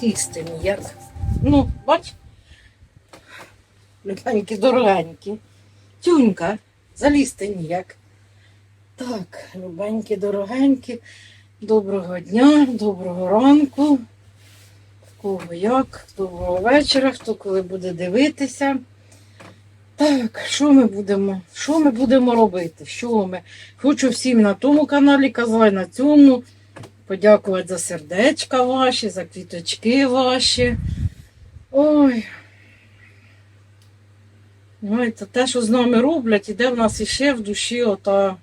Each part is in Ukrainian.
Сісти ніяк. Ну, бач. Любенькі, дорогенькі. Тюнька, залізти ніяк. Так, любенькі, дорогенькі. Доброго дня, доброго ранку. Кого як, доброго вечора, хто коли буде дивитися. Так, що ми будемо? Що ми будемо робити? Що ми? Хочу всім на тому каналі казати, на цьому. Подякувати за сердечка ваші, за квіточки ваші. Ой. Знаєте, те, що з нами роблять, іде в нас іще в душі ота,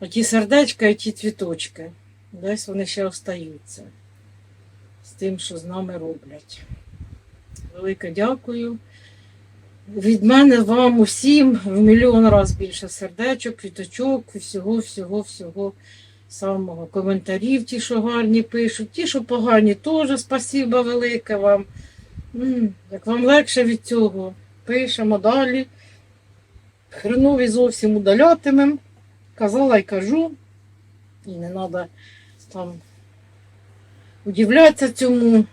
оті сердечка і ті цвіточки. Десь вони ще остаються з тим, що з нами роблять. Велике дякую. Від мене вам усім в мільйон разів більше сердечок, квіточок, всього, всього, всього самого. Коментарів, ті, що гарні пишуть, ті, що погані, теж спасіба велике вам. Як вам легше від цього, пишемо далі. Хренові зовсім удалятимем. Казала й кажу. І не треба там удивлятися цьому.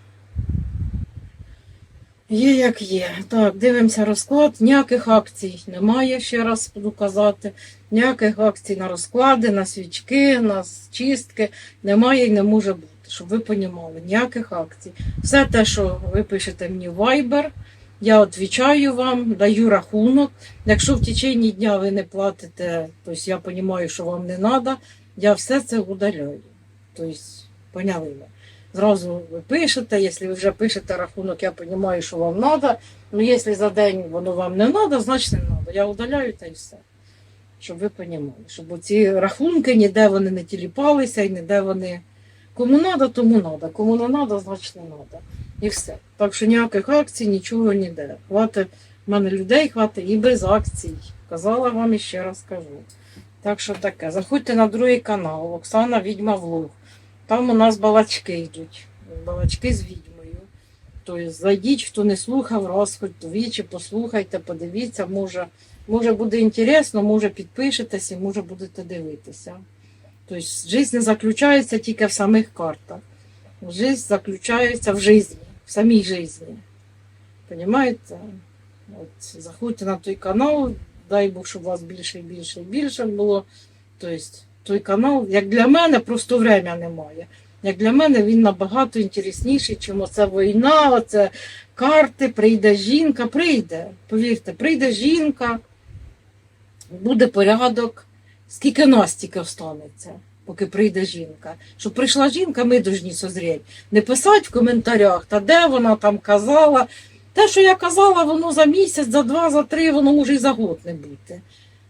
Є як є. Так, дивимося розклад. Ніяких акцій немає, ще раз буду казати. Ніяких акцій на розклади, на свічки, на чистки немає і не може бути, щоб ви понімали. Ніяких акцій. Все те, що ви пишете мені в Viber, я відповідаю вам, даю рахунок. Якщо в течение дня ви не платите, тобто я розумію, що вам не треба, я все це удаляю. Тобто, поняли ви. Зразу ви пишете, якщо ви вже пишете рахунок, я розумію, що вам треба. Ну, якщо за день воно вам не треба, значить не треба. Я удаляю та й все. Щоб ви розуміли. Щоб ці рахунки ніде вони не тіліпалися і ніде вони. Кому треба, тому треба. Кому не треба, значить не треба. І все. Так що ніяких акцій, нічого ніде. Хватить в мене людей, хватить і без акцій. Казала вам і ще раз кажу. Так що таке. Заходьте на другий канал. Оксана Відьма Влог. Там у нас балачки йдуть. Балачки з відьмою. Тобто зайдіть, хто не слухав, раз хоч двічі, послухайте, подивіться, може, може буде інтересно, може підпишетесь і може будете дивитися. Тобто життя не заключається тільки в самих картах. Життя заключається в житті, в самій житті. Понимаєте? От, заходьте на той канал, дай Бог, щоб вас більше і більше і більше було. Тобто, той канал, як для мене, просто время немає. Як для мене він набагато інтересніший, чим оця війна, оце карти, прийде жінка, прийде. Повірте, прийде жінка, буде порядок, скільки нас стільки останеться, поки прийде жінка. Щоб прийшла жінка, ми повинні созріти. Не писати в коментарях, та де вона там казала. Те, що я казала, воно за місяць, за два, за три, воно може і за год не бути.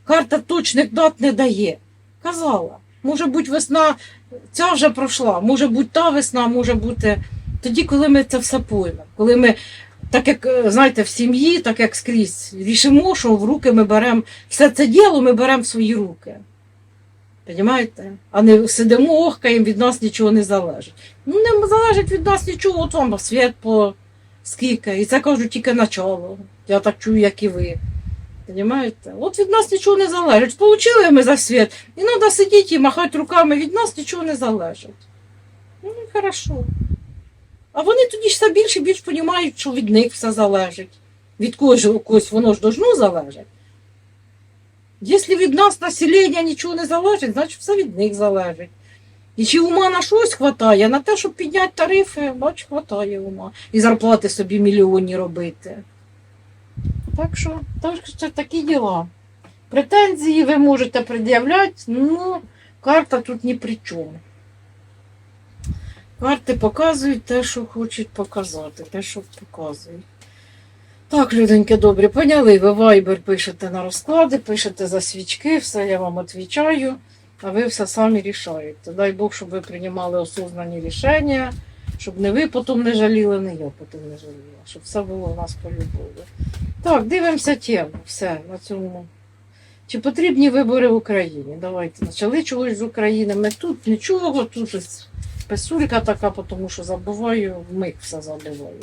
Карта точних дат не дає. Казала. Може бути, весна ця вже пройшла, може бути та весна, може бути тоді, коли ми це все поймемо. Коли ми, так як е, знаєте, в сім'ї, так як скрізь, рішимо, що в руки ми беремо все це діло, ми беремо в свої руки. Понімаєте? А не сидимо, охкаємо, від нас нічого не залежить. Ну, не залежить від нас нічого, от вам світ по скільки. І це кажуть тільки начало. Я так чую, як і ви. Понимаєте? От від нас нічого не залежить. Получили ми за світ, і треба сидіти і махати руками, від нас нічого не залежить. Ну, і хорошо. А вони тоді ж все більше і більш розуміють, що від них все залежить. Від когось, когось воно ж должно залежати. Якщо від нас населення нічого не залежить, значить все від них залежить. І чи ума на щось хватає, на те, щоб підняти тарифи, бач, хватає ума. І зарплати собі мільйонні робити. Так що, так що такі діла. Претензії ви можете пред'являти, ну, карта тут ні при чому. Карти показують те, що хочуть показати, те, що показують. Так, люденьки, добрі, поняли, ви вайбер пишете на розклади, пишете за свічки, все я вам відповідаю, а ви все самі рішаєте. Дай Бог, щоб ви приймали осознані рішення, щоб не ви потім не жаліли, не я потім не жаліла, щоб все було у нас по любові. Так, дивимося тему. Все на цьому. Чи потрібні вибори в Україні? Давайте почали чогось з України. Ми тут нічого, тут писулька така, тому що забуваю, вмиг все забуваю.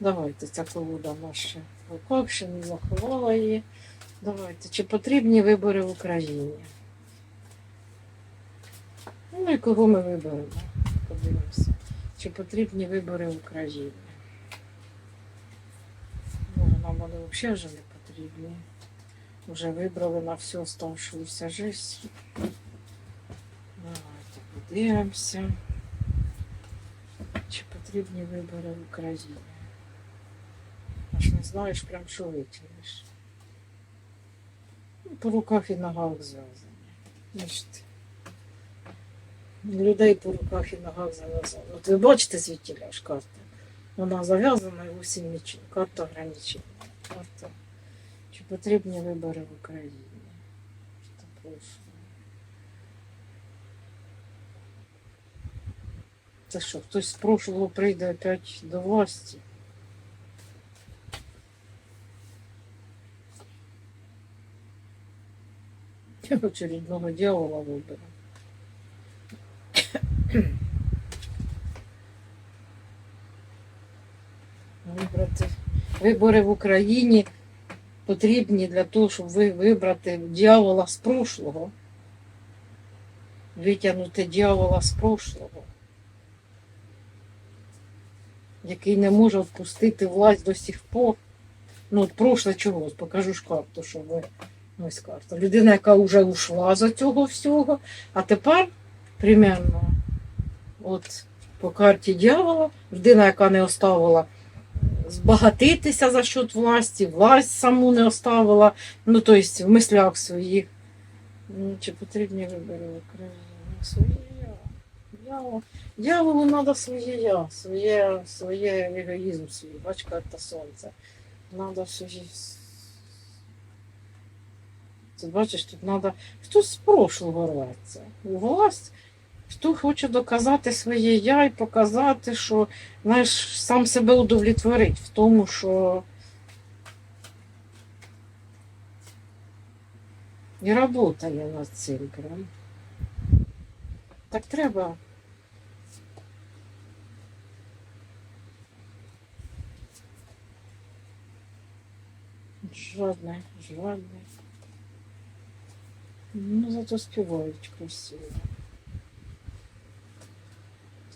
Давайте, ця колода наша в руках, ще заховала її. Давайте, чи потрібні вибори в Україні? Ну і кого ми виберемо? Подивимося. Чи потрібні вибори Україні? Може, нам вони взагалі вже не потрібні. Вже вибрали на всю оставшуюся життя. Давайте подивимося. Чи потрібні вибори в Україні? Аж не знаєш прям, що витягнеш. Ну, По руках і ногах зв'язані. Людей по руках і ногах зав'язано. От ви бачите звідтіля ж карта. Вона зав'язана і усім нічим. Карта ограничена. Карта. Чи потрібні вибори в Україні? Це що, хтось з прошлого прийде опять до власті? Очередного дьявола виберу. Вибрати вибори в Україні потрібні для того, щоб ви вибрати дьявола з прошлого. Витягнути дьявола з прошлого, який не може відпустити власть до сих пор. Ну, от прошле чогось, покажу ж карту, що ви. Ось карта. Людина, яка вже ушла з цього всього, а тепер, примерно, от по карті дьявола, людина, яка не оставила збагатитися за счет власті, власть саму не оставила, ну, тобто в мислях своїх. Ну, Чи потрібні вибори в? Своє я. Дьявол- Дьяволу треба своє я, своє, своє егоїзм свій. Бач, карта сонця. Надо своє. Ти бачиш, тут треба хтось з прошлого рветься. Власть, хто хоче доказати своє я і показати, що знаєш, сам себе удовлетворить в тому, що і працює над цим. Так треба. Жадне, жадне. Ну, зато співають красиво.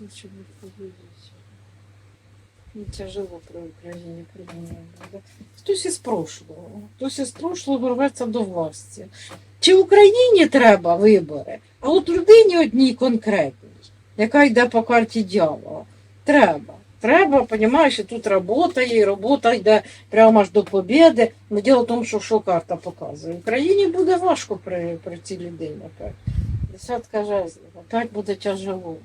Тут ще не. Ну, тяжело при Україні прийняти. Хтось із прошлого. Хтось із прошлого рветься до власті. Чи Україні треба вибори, а от людині одній конкретній, яка йде по карті дьявола, треба. Треба, розумієш, і тут робота є, і робота йде прямо аж до побєди. Ну, діло в тому, що, що карта показує. Україні буде важко при, при цій людині. Десятка жезлів, опять буде тяжело.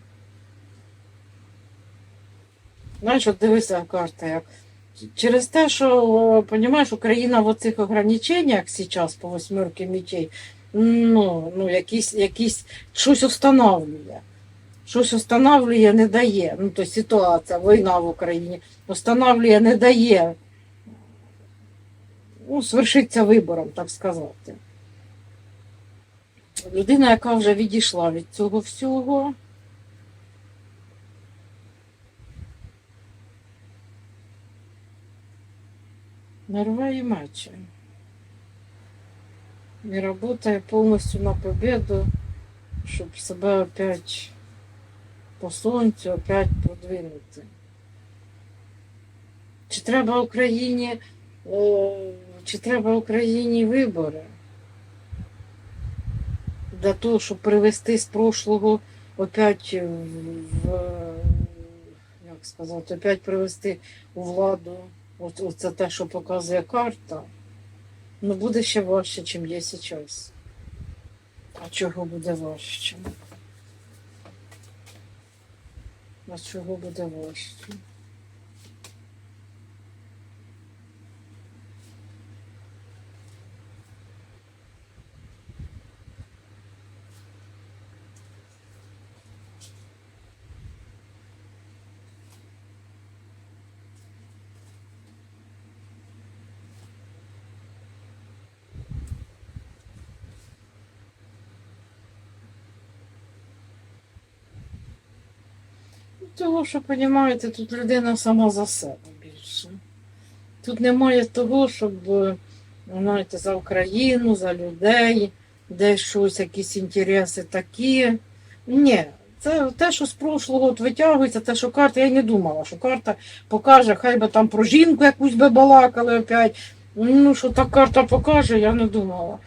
Знаєш, от дивися карта, як через те, що, розумієш, Україна в оцих ограниченнях зараз по восьмерки мечей, ну, ну якісь, якісь щось встановлює. Щось встановлює, не дає. Ну, то ситуація, війна в Україні встановлює, не дає. Ну, свершиться вибором, так сказати. Людина, яка вже відійшла від цього всього. Нарває мечі. І працює повністю на победу, щоб себе опять по сонцю опять продвинути. Чи треба Україні, е, чи треба Україні вибори? Для того, щоб привести з прошлого опять в як сказати, опять привести у владу. От, це те, що показує карта. Ну буде ще важче, ніж є зараз. А чого буде важче? А чого буде важче? Того, що, розумієте, тут людина сама за себе більше. Тут немає того, щоб, е, знаєте, за Україну, за людей, десь щось, якісь інтереси такі. Ні, Це те, що з прошлого от витягується, те, що карта, я не думала, що карта покаже, хай би там про жінку якусь би балакали опять. Ну, що та карта покаже, я не думала.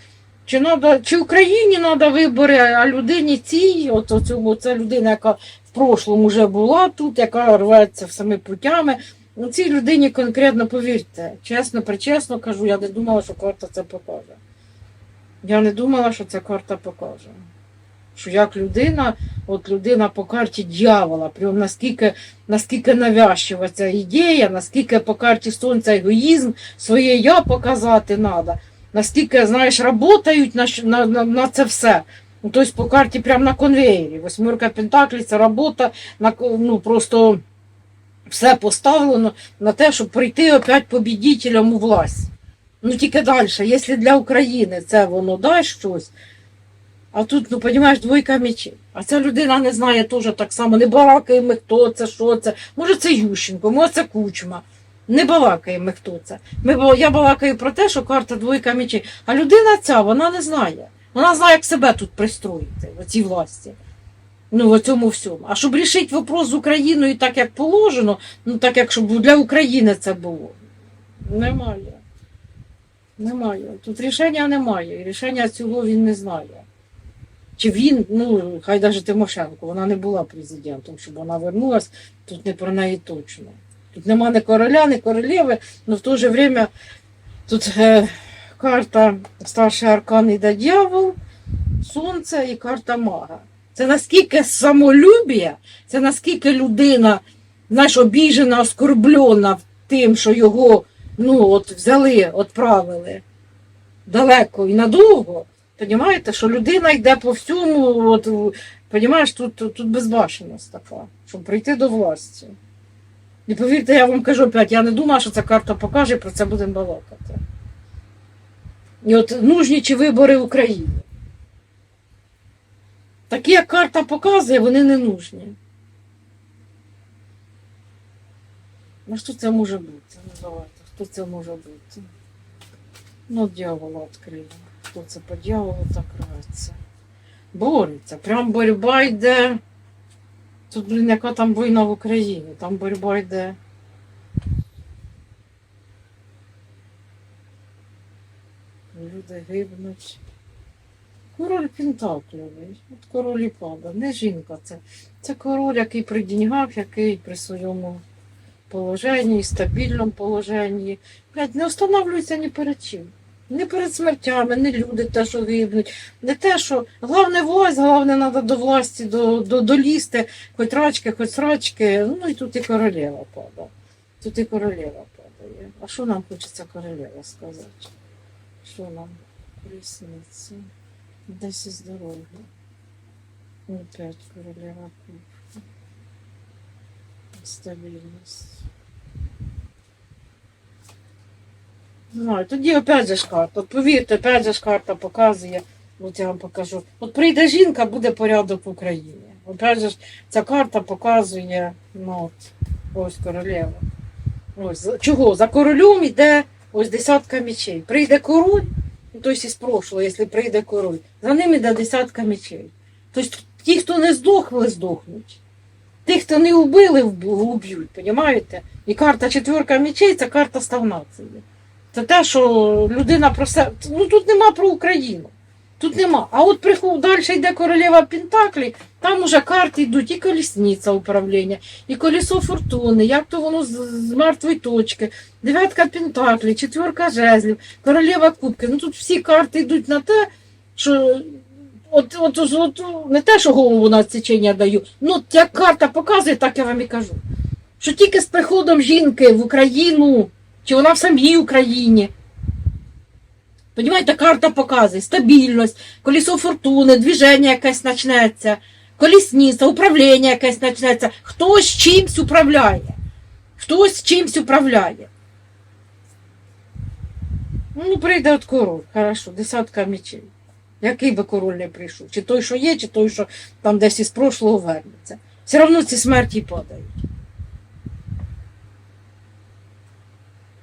Чи, надо, чи Україні треба вибори, а людині цій, от оцьому, це людина, яка прошлому вже була тут, яка рветься всіми путями. Ну, цій людині конкретно повірте, чесно, причесно кажу, я не думала, що карта це покаже. Я не думала, що ця карта покаже. Що як людина, от людина по карті дьявола, прям наскільки, наскільки навязчива ця ідея, наскільки по карті сонця егоїзм, своє я показати треба, наскільки, знаєш, работають на, на, на, на це все. Ну, тобто по карті прямо на конвеєрі. Восьмерка Пентаклі це робота, на, ну, просто все поставлено на те, щоб прийти опять побідітелям у власть. Ну тільки далі, якщо для України це воно дасть щось, а тут, ну розумієш, двойка мечей. А ця людина не знає теж так само, не балакає ми, хто це, що це. Може, це Ющенко, може це Кучма. Не балакає ми, хто це. Ми, я балакаю про те, що карта двойка мечей. А людина ця, вона не знає. Вона знає, як себе тут пристроїти, в цій власті. Ну, в цьому всьому. А щоб рішити вопрос з Україною так, як положено, ну так як щоб для України це було. Немає. Немає. Тут рішення немає. І рішення цього він не знає. Чи він, ну, хай навіть Тимошенко, вона не була президентом, щоб вона вернулась, тут не про неї точно. Тут нема ні короля, ні королеви, але в то же время тут е, карта старший аркан іде дьявол, сонце і карта мага. Це наскільки самолюбія, це наскільки людина, знаєш, обіжена, оскорблена тим, що його ну, от взяли, відправили далеко і надовго. Понімаєте, що людина йде по всьому, от, понімаєш, тут, тут, безбашеність така, щоб прийти до власті. І повірте, я вам кажу опять, я не думала, що ця карта покаже, про це будемо балакати. І от нужні чи вибори в Україні. Такі, як карта показує, вони не нужні. Ну що це може бути? Ну давайте, хто це може бути? Ну, дьявола відкрили. Хто це по дьяволу так рветься? Бореться. Прям боротьба йде. Тут, блін, яка там війна в Україні, там боротьба йде. Люди гибнуть. Король Пентаклевий. От і пада. Не жінка це. Це король, який при деньгах, який при своєму положенні, стабільному положенні. Блядь, не встановлюється ні перед чим. Не перед смертями, не люди те, що гибнуть, не те, що головне власть, головне треба до власті до, до, долізти, хоч рачки, хоч срачки. Ну і тут і королева падає. Тут і королева падає. А що нам хочеться королева сказати? Що нам колісниця? Десь із дороги. Опять королева кубка. Стабільність. Знаю, тоді опять же ж карта. Повірте, опять же ж карта показує. От я вам покажу. От прийде жінка, буде порядок в Україні. Опять же ця карта показує, ну от, ось королева. Ось, чого? За королем йде ось десятка мечей. Прийде король, ну, тобто із прошлого, якщо прийде король, за ним йде десятка мечей. Тобто ті, хто не здохли, здохнуть. Тих, хто не вбили, вб- вб'ють, розумієте? І карта четверка мечей це карта ставнації. Це те, що людина про себе. Ну тут нема про Україну. Тут нема. А от приход далі йде королева Пентаклі, там уже карти йдуть і колісниця управління, і колесо фортуни, як то воно з, з мертвої точки, дев'ятка Пентаклі, четверка жезлів, королева кубки. Ну тут всі карти йдуть на те, що от, от, от, от не те, що голову на відсічення даю, ну як карта показує, так я вам і кажу. Що тільки з приходом жінки в Україну, чи вона в самій Україні. Понімаєте, карта показує стабільність, колесо фортуни, движення якесь почнеться, колісниця, управління якесь почнеться. Хтось чимсь управляє. Хтось чимсь управляє. Ну, прийде от король, хорошо, десятка мечей. Який би король не прийшов? Чи той, що є, чи той, що там десь із прошлого вернеться. Все одно ці смерті падають.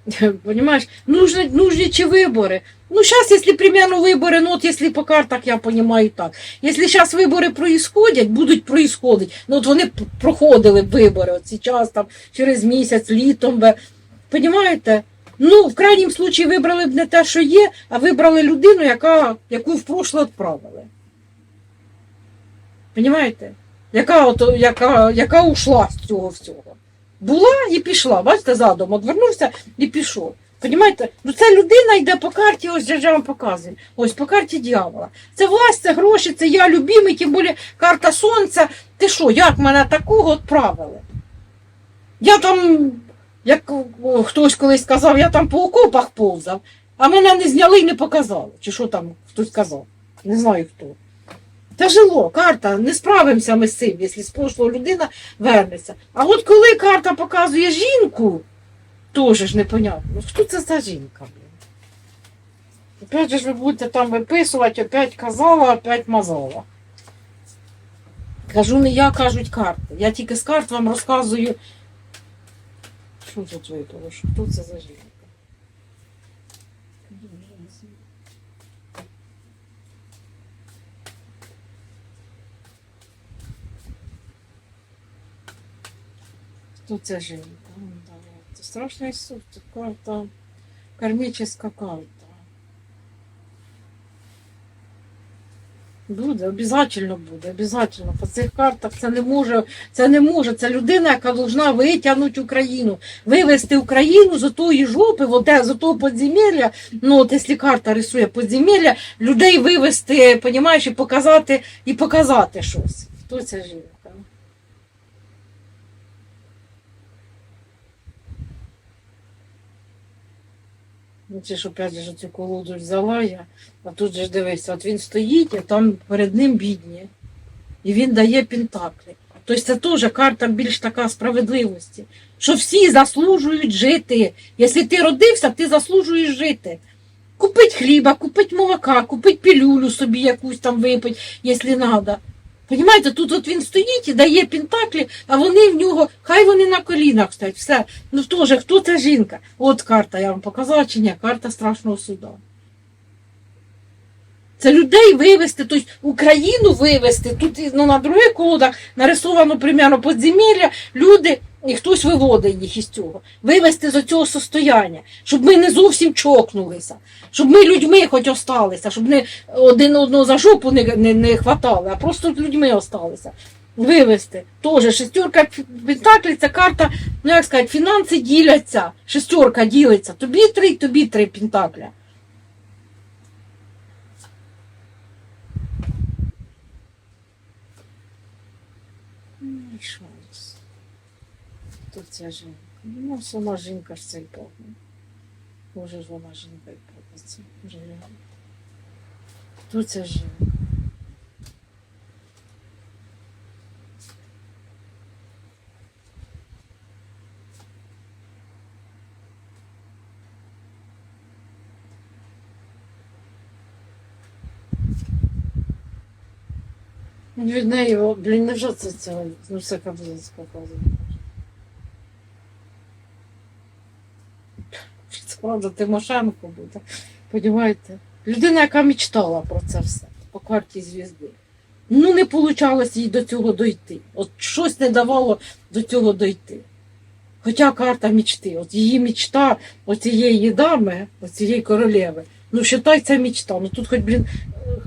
Понимаешь? Нужны, нужны чи выборы. Ну, сейчас, если примерно выборы, ну, вот если по картах, я понимаю так. Если сейчас вибори происходять, будуть происходить, ну, от вони п- проходили б вибори, от зараз, там, через місяць, літом би. Понимаєте? Ну, в крайнім случаї вибрали б не те, що є, а вибрали людину, яка, яку в прошле відправили. Понимаєте? Яка, от, яка, яка ушла з цього всього. Була і пішла, бачите, задом, одвернувся і пішов. Понімаєте? Ну це людина йде по карті, ось я вам показую. Ось по карті дьявола. Це власть, це гроші, це я любимий, тим більше карта сонця. Ти що, як мене такого відправили? Я там, як хтось колись сказав, я там по окопах повзав, а мене не зняли і не показали. Чи що там хтось казав? Не знаю хто. Тяжело, карта, не справимося ми з цим, якщо з прошлого людина вернеться. А от коли карта показує жінку, теж ж непонятно. Хто це за жінка? Блін? Опять же ж ви будете там виписувати, опять казала, опять мазала. Кажу не я, кажуть карти. Я тільки з карт вам розказую. Що тут випало? Що це за жінка? Хто це жінка? Ну, давайте. Страшний суд, тут карта, кармічна карта. Буде, обов'язково буде, обов'язково. По цих картах це не може, це не може. Це людина, яка повинна витягнути Україну, вивести Україну з тої жопи, з того подземелля, ну от якщо карта рисує подземелля, людей вивести, понімаєш, і показати, і показати щось. Хто ця жінка? Ну, це ж опять же цю колоду взяла я, а тут же ж дивися, от він стоїть, а там перед ним бідні. І він дає пентаклі. Тобто це теж карта більш така справедливості, що всі заслужують жити. Якщо ти родився, ти заслужуєш жити. Купить хліба, купить молока, купить пілюлю собі якусь там випить, якщо треба. Понімаєте, тут от він стоїть і дає пінтаклі, а вони в нього, хай вони на колінах стоять, все. Ну теж, хто ця жінка? От карта, я вам показала чи ні, карта страшного суда. Це людей вивезти, тобто Україну вивезти. Тут ну, на других колодах нарисовано примерно подземілля, люди, і хтось виводить їх із цього. Вивести з цього состояння, щоб ми не зовсім чокнулися, щоб ми людьми хоч осталися, щоб не один одного за жопу не, не, не хватали, а просто людьми осталися. Вивести. Тоже шестерка пентаклів, це карта, ну як сказати, фінанси діляться, шестерка ділиться. Тобі три, тобі три пентакля. Що Хто ця жінка? Ну, сама жінка ж цей повна. Може ж вона жінка і. Вже реально. Хто ця жінка? Від неї, блін, невже це ця, ну це кабзець показує. Це правда Тимошенко буде. Понімаєте? Людина, яка мечтала про це все по карті звізди. Ну, не вийшло їй до цього дойти. От щось не давало до цього дойти. Хоча карта мечти, от її мечта оцієї дами, оцієї королеви, ну, считай, це мечта. Ну тут хоч, блін,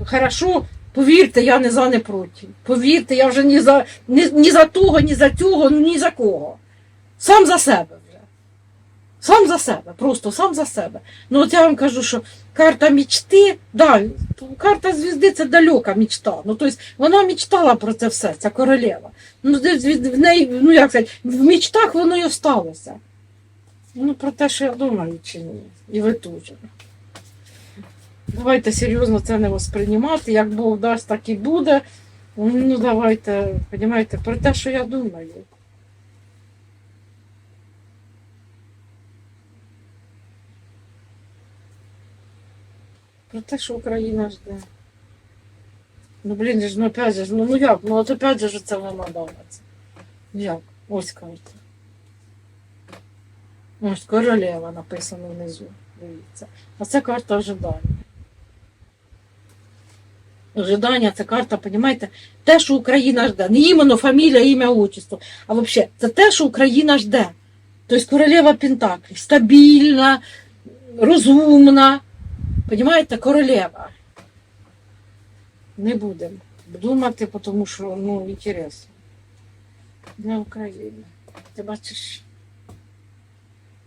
хорошо, повірте, я не за, не проти. Повірте, я вже ні за, ні, ні за того, ні за цього, ну ні за кого. Сам за себе. Сам за себе, просто сам за себе. Ну от я вам кажу, що карта мечти, да, карта звізди це далека мечта. Ну, тобто вона мечтала про це все, ця королева. Ну, в неї, ну як сказати, в мечтах воно й осталося. Ну, про те, що я думаю, чи ні. І ви теж. Давайте серйозно це не восприймати. Як Бог дасть, так і буде. Ну, давайте, розумієте, про те, що я думаю. Про те, що Україна жде. Ну, блін, ж, ну опять же, ну, ну як? Ну от опять же це вона дала. Як? Ось карта. Ось королева написано внизу. Дивіться. А це карта ожидання. Ожидання це карта, понімаєте, те, що Україна жде. Не іменно фамілія, ім'я, отчество. А взагалі, це те, що Україна жде. Тобто королева Пентаклі, стабільна, розумна. Понімаєте, королева. Не будемо думати, тому що ну, інтересно. Для України. Ти бачиш.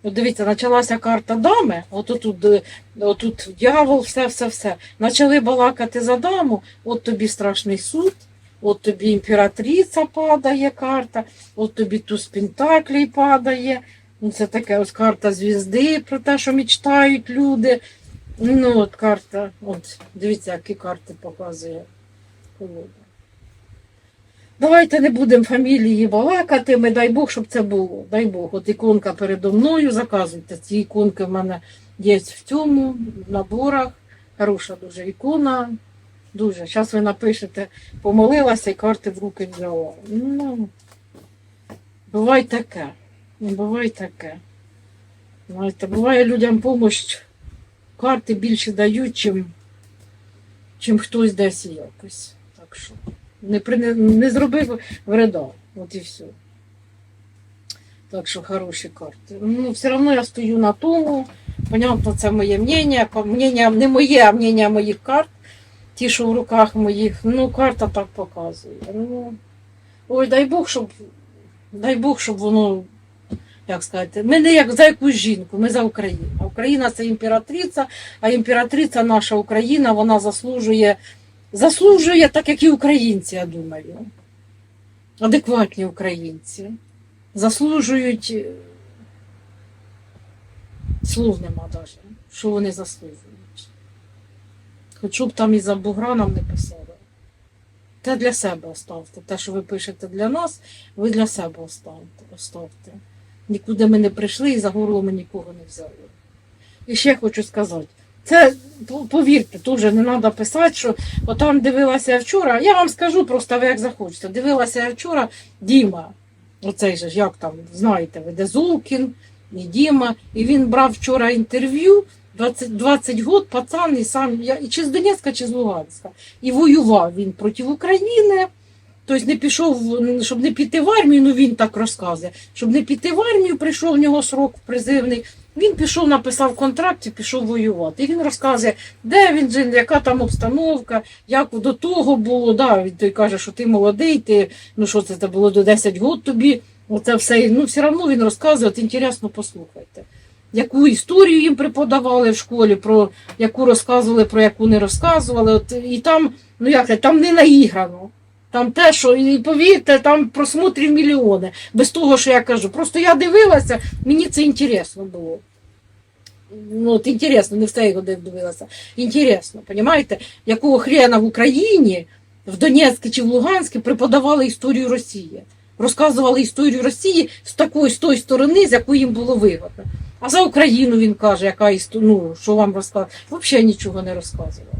От дивіться, почалася карта дами, отут, е, отут дьявол, все, все, все. Почали балакати за даму, от тобі страшний суд, от тобі імператриця падає карта, от тобі туз Пентаклей падає. Ну, це таке ось карта звізди про те, що мечтають люди. Ну, от карта, от, дивіться, які карти показує колода. Давайте не будемо фамілії балакати, ми дай Бог, щоб це було. Дай Бог. От іконка передо мною, заказуйте. Ці іконки в мене є в цьому, в наборах. Хороша дуже ікона. Дуже. Зараз ви напишете, помолилася і карти в руки взяла. Ну, буває таке. Ну, буває таке. Знаєте, буває людям допомога, карти більше дають, чим, чим хтось десь якось. Так що не, при- не зробив вреда. От і все. Так що хороші карти. Ну, все одно я стою на тому. Понятно, це моє мнення. Мнення не моє, а мнення моїх карт. Ті, що в руках моїх. Ну, карта так показує. Ну, ой, дай Бог, щоб, дай Бог, щоб воно, як сказати, ми не як за якусь жінку, ми за Україну. Україна це імператриця, а імператриця наша Україна, вона заслужує заслужує, так як і українці, я думаю. Адекватні українці. Заслужують. е, Слов нема навіть, що вони заслужують. Хоч б там і за бугра нам не писали. Те для себе оставте. Те, що ви пишете для нас, ви для себе оставте. Нікуди ми не прийшли і за горло ми нікого не взяли. І ще хочу сказати, це по- повірте, теж не треба писати, що отам дивилася я вчора. Я вам скажу просто, ви як захочете. Дивилася я вчора Діма, оцей же ж, як там, знаєте, ви, Зулкін, і Діма, і він брав вчора інтерв'ю. 20, 20 год пацан і сам я і чи з Донецька, чи з Луганська. І воював він проти України. Тобто не пішов, щоб не піти в армію, ну він так розказує. Щоб не піти в армію, прийшов в нього срок призивний. Він пішов, написав контракт і пішов воювати. І він розказує, де він яка там обстановка, як до того було. Да, він той каже, що ти молодий, ти ну що це, це було до 10 років тобі. Оце все. Ну, все одно він розказує, от інтересно послухайте. Яку історію їм преподавали в школі, про яку розказували, про яку не розказували. От, і там, ну як там не наіграно. Там те, що, і повірте, там просмотрів мільйони. Без того, що я кажу. Просто я дивилася, мені це інтересно було. Ну, от інтересно, не все його дивилася. Інтересно, розумієте, якого хрена в Україні, в Донецьку чи в Луганську преподавали історію Росії. Розказували історію Росії з такої, з тої сторони, з якої їм було вигодно. А за Україну він каже, яка ну, що вам розказує. Взагалі нічого не розказували.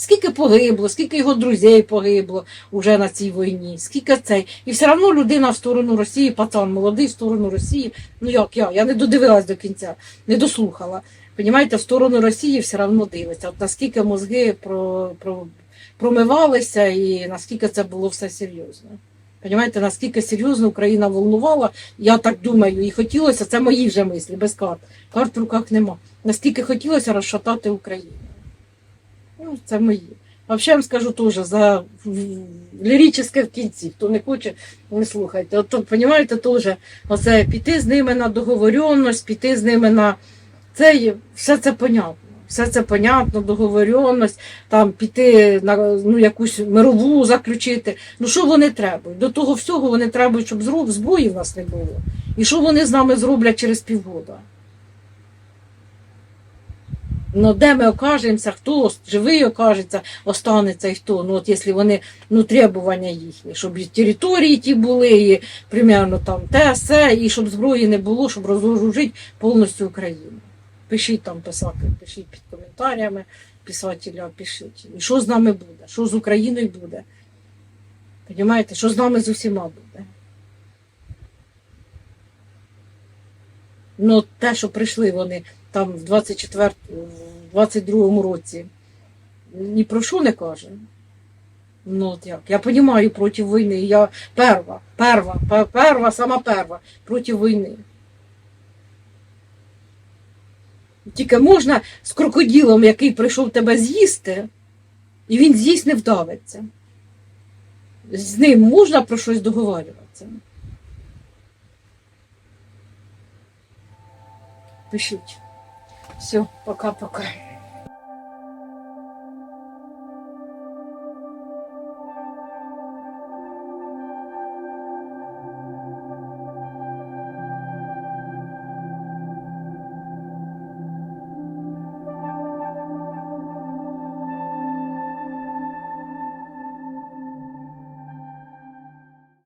Скільки погибло, скільки його друзей погибло уже на цій війні, скільки цей. І все одно людина в сторону Росії, пацан молодий в сторону Росії. Ну як я? Я не додивилась до кінця, не дослухала. Понімаєте, в сторону Росії все одно дивиться. От наскільки мозги про, про, промивалися і наскільки це було все серйозно. Понімаєте, наскільки серйозно Україна волнувала, я так думаю, і хотілося, це мої вже мислі, без карт. Карт в руках нема. Наскільки хотілося розшатати Україну. Ну, це мої. А взагалі вам скажу теж за ліричне в кінці. Хто не хоче, не слухайте. От, розумієте, теж оце піти з ними на договоренність, піти з ними на це все це понятно. Все це понятно, договоренність, там піти на ну, якусь мирову заключити. Ну що вони требують? До того всього вони требують, щоб зброї в нас не було. І що вони з нами зроблять через півгода? Ну, де ми окажемося, хто живий окажеться, останеться і хто. Ну, от якщо вони, ну, требування їхні, щоб і території ті були, і примерно там те, все, і щоб зброї не було, щоб розоружити повністю Україну. Пишіть там писати, пишіть під коментарями, писателя, пишіть. І що з нами буде? Що з Україною буде? Понімаєте, що з нами з усіма буде? Ну, те, що прийшли вони там в 24, в 22-му році, ні про що не каже. Ну, от як. Я розумію проти війни. Я перва, перва, перва, сама перва проти війни. Тільки можна з крокодилом, який прийшов тебе з'їсти, і він з'їсть не вдавиться. З ним можна про щось договарюватися. Пишіть. Все, пока-пока.